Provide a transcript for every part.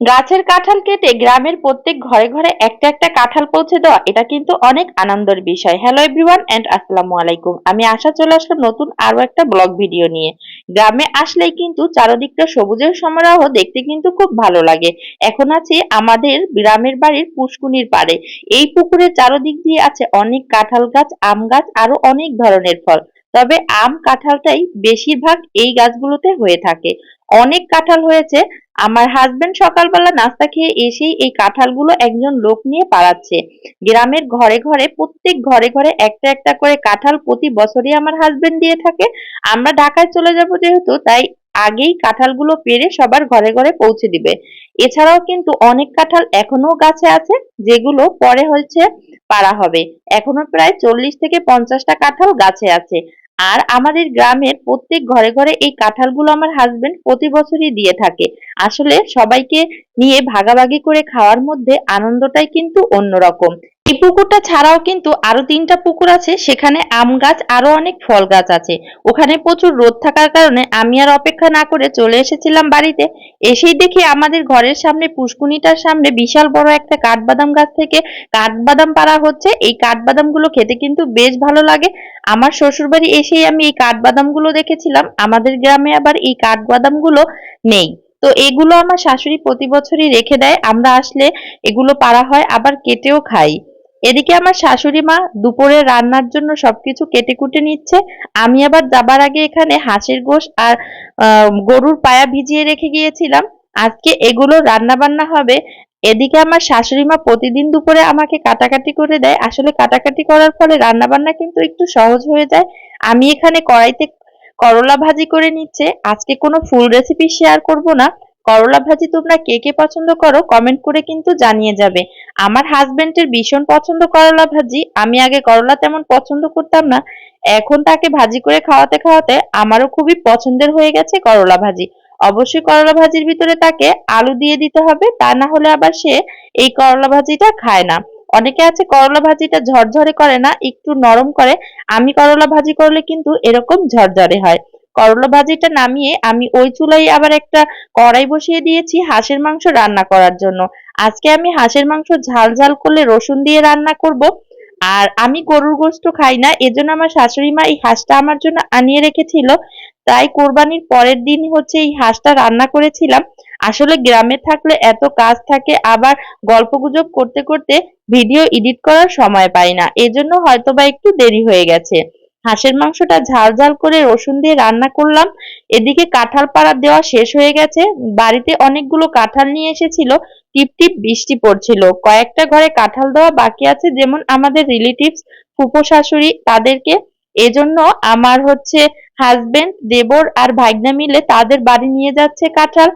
গাছের কাঁঠাল কেটে গ্রামের প্রত্যেক ঘরে ঘরে একটা একটা কাঁঠাল পৌঁছে দেওয়া, এটা কিন্তু অনেক আনন্দের বিষয়। হ্যালো এভরিওয়ান এন্ড আসসালামু আলাইকুম। আমি আশা চলে আসলাম নতুন আরও একটা ব্লগ ভিডিও নিয়ে। গ্রামে আসলেই কিন্তু চারদিকটা সবুজের সমারোহ দেখতে কিন্তু খুব ভালো লাগে। এখন আছি আমাদের গ্রামের বাড়ির পুষ্কুনির পাড়ে। এই পুকুরের চারদিক দিয়ে আছে অনেক কাঁঠাল গাছ, আম গাছ আরও অনেক ধরনের ফল। তবে আম কাঁঠালটাই বেশিরভাগ এই গাছগুলোতে হয়ে থাকে। অনেক কাঁঠাল হয়েছে আমার হাজবেন্ড সকালবেলা নাস্তা খেয়ে এসেই এই কাঁঠালগুলো একজন লোক নিয়ে পাড়াচ্ছে। গ্রামের ঘরে ঘরে, প্রত্যেক ঘরে ঘরে একটা একটা করে কাঁঠাল প্রতি বছরই আমার হাজবেন্ড দিয়ে থাকে। আমরা ঢাকায় চলে যাব যেহেতু, তাই আগেই কাঁঠালগুলো পেরে সবার ঘরে ঘরে পৌঁছে দিবে। এছাড়াও কিন্তু অনেক কাঁঠাল এখনও গাছে আছে, যেগুলো পরে হচ্ছে পাড়া হবে। এখনও প্রায় চল্লিশ থেকে পঞ্চাশটা কাঁঠাল গাছে আছে। আর আমাদের গ্রামের প্রত্যেক ঘরে ঘরে এই কাঁঠালগুলো আমার হাজবেন্ড প্রতি বছরই দিয়ে থাকে। আসলে সবাইকে নিয়ে ভাগাভাগি করে খাওয়ার মধ্যে আনন্দটাই কিন্তু অন্যরকম। এই পুকুরটা ছাড়াও কিন্তু আরও তিনটা পুকুর আছে। সেখানে আম গাছ, আরও অনেক ফল গাছ আছে। ওখানে প্রচুর রোদ থাকার কারণে আমি আর অপেক্ষা না করে চলে এসেছিলাম বাড়িতে। এসেই দেখি আমাদের ঘরের সামনে, পুষ্কুনিটার সামনে বিশাল বড় একটা কাঠবাদাম গাছ থেকে কাঠবাদাম পাড়া হচ্ছে। এই কাঠবাদামগুলো খেতে কিন্তু বেশ ভালো লাগে। আমার শ্বশুর বাড়ি এসেই আমি এই কাঠবাদামগুলো দেখেছিলাম। আমাদের গ্রামে আবার এই কাঠবাদামগুলো নেই। তো এগুলো আমার শাশুড়ি প্রতি বছরই রেখে দেয়। আমরা আসলে এগুলো পাড়া হয়, আবার কেটেও খাই। এদিকে আমার শাশুড়ি মা দুপুরে রান্নার জন্য সবকিছু কেটে কুটে নিচ্ছে। আমি আবার যাবার আগে এখানে হাঁসের গোশ আর গরুর পায়া ভিজিয়ে রেখে গিয়েছিলাম। আজকে এগুলো রান্না বান্না হবে। এদিকে আমার শাশুড়ি মা প্রতিদিন দুপুরে আমাকে কাটাকাটি করে দেয়। আসলে কাটাকাটি করার ফলে রান্না বান্না কিন্তু একটু সহজ হয়ে যায়। আমি এখানে কড়াইতে করলা ভাজি করে নিচ্ছে। আজকে কোনো ফুল রেসিপি শেয়ার করব না। করলা ভাজি তোমরা কে কে পছন্দ করো কমেন্ট করে কিন্তু জানিয়ে যাবে। আমার হাজবেন্ডের ভীষণ পছন্দ করলা ভাজি। আমি আগে করলা তেমন পছন্দ করতাম না। এখন তাকে ভাজি করে খাওয়াতে খাওয়াতে আমারও খুবই পছন্দের হয়ে গেছে করলা ভাজি। অবশ্যই করলা ভাজির ভিতরে তাকে আলু দিয়ে দিতে হবে, তা না হলে আবার সে এই করলা ভাজিটা খায় না। অনেকে আছে করলা ভাজিটা ঝরঝরে করে না, একটু নরম করে। আমি করলা ভাজি করলে কিন্তু এরকম ঝরঝরে হয়। করলা ভাজিটা নামিয়ে আমি ওই চুলাই আবার একটা কড়াই বসিয়ে দিয়েছি হাঁসের মাংস রান্না করার জন্য। আজকে আমি হাঁসের মাংস ঝাল ঝাল করলে রসুন দিয়ে রান্না করব। আর আমি গরুর গোস্ত খাই না, এজন্য আমার শাশুড়ি মা এই হাঁসটা আমার জন্য আনিয়ে রেখেছিল। তাই কোরবানির পরের দিন হচ্ছে এই হাঁসটা রান্না করেছিলাম। আসলে গ্রামে থাকলে এত কাজ থাকে, আবার গল্পগুজব করতে করতে ভিডিও এডিট করার সময় পাই না। এজন্য হয়তোবা একটু দেরি হয়ে গেছে। হাঁসের মাংসটা ঝাল ঝাল করে রসুন দিয়ে রান্না করলাম। এদিকে কাঁঠাল পাড়া দেওয়া শেষ হয়ে গেছে। বাড়িতে অনেকগুলো কাঁঠাল নিয়ে এসেছিল। টিপ টিপ বৃষ্টি পড়ছিল। কয়েকটা ঘরে কাঁঠাল দেওয়া বাকি আছে, যেমন আমাদের রিলেটিভস ফুপো শাশুড়ি, তাদেরকে। এজন্য আমার হচ্ছে হাজবেন্ড দেবর আর ভাইগনা মিলে তাদের বাড়ি নিয়ে যাচ্ছে কাঁঠাল।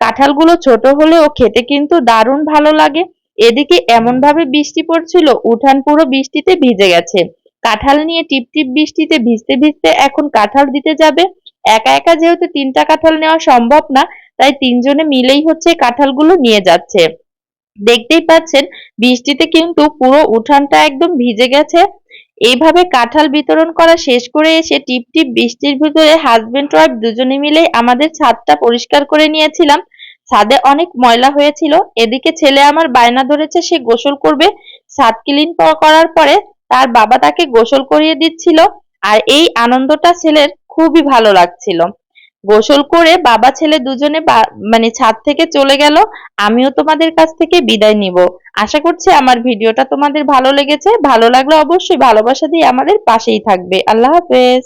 কাঁঠালগুলো ছোট হলেও খেতে কিন্তু দারুণ ভালো লাগে। এদিকে এমন ভাবে বৃষ্টি পড়ছিল, উঠান পুরো বৃষ্টিতে ভিজে গেছে। কাঁঠাল নিয়ে টিপ টিপ বৃষ্টিতে ভিজতে ভিজতে এখন কাঁঠাল দিতে যাবে। একা একা যেহেতু তিনটা কাঁঠাল নেওয়া সম্ভব না, তাই তিনজনে মিলেই হচ্ছে কাঁঠালগুলো নিয়ে যাচ্ছে। দেখতেই পাচ্ছেন, বৃষ্টিতে কিন্তু পুরো উঠানটা একদম ভিজে গেছে। এইভাবে কাঁঠাল বিতরণ করা শেষ করে এসে টিপ টিপ বৃষ্টির ভিতরে হাজবেন্ড ওয়াইফ দুজনে মিলে আমাদের ছাদটা পরিষ্কার করে নিয়েছিলাম। ছাদে অনেক ময়লা হয়েছিল, এদিকে ছেলে আমার বায়না ধরেছে, সে গোসল করবে। ছাদ ক্লিন করার পরে তার বাবা তাকে গোসল করিয়ে দিচ্ছিল আর এই আনন্দটা ছেলের খুবই ভালো লাগছিল। গোসল করে বাবা ছেলে দুজনে মানে ছাদ থেকে চলে গেল, আমিও তোমাদের কাছ থেকে বিদায় নিব। আশা করছি আমার ভিডিওটা তোমাদের ভালো লেগেছে। ভালো লাগলে অবশ্যই ভালোবাসা দিয়ে আমাদের পাশেই থাকবে। আল্লাহ হাফেজ।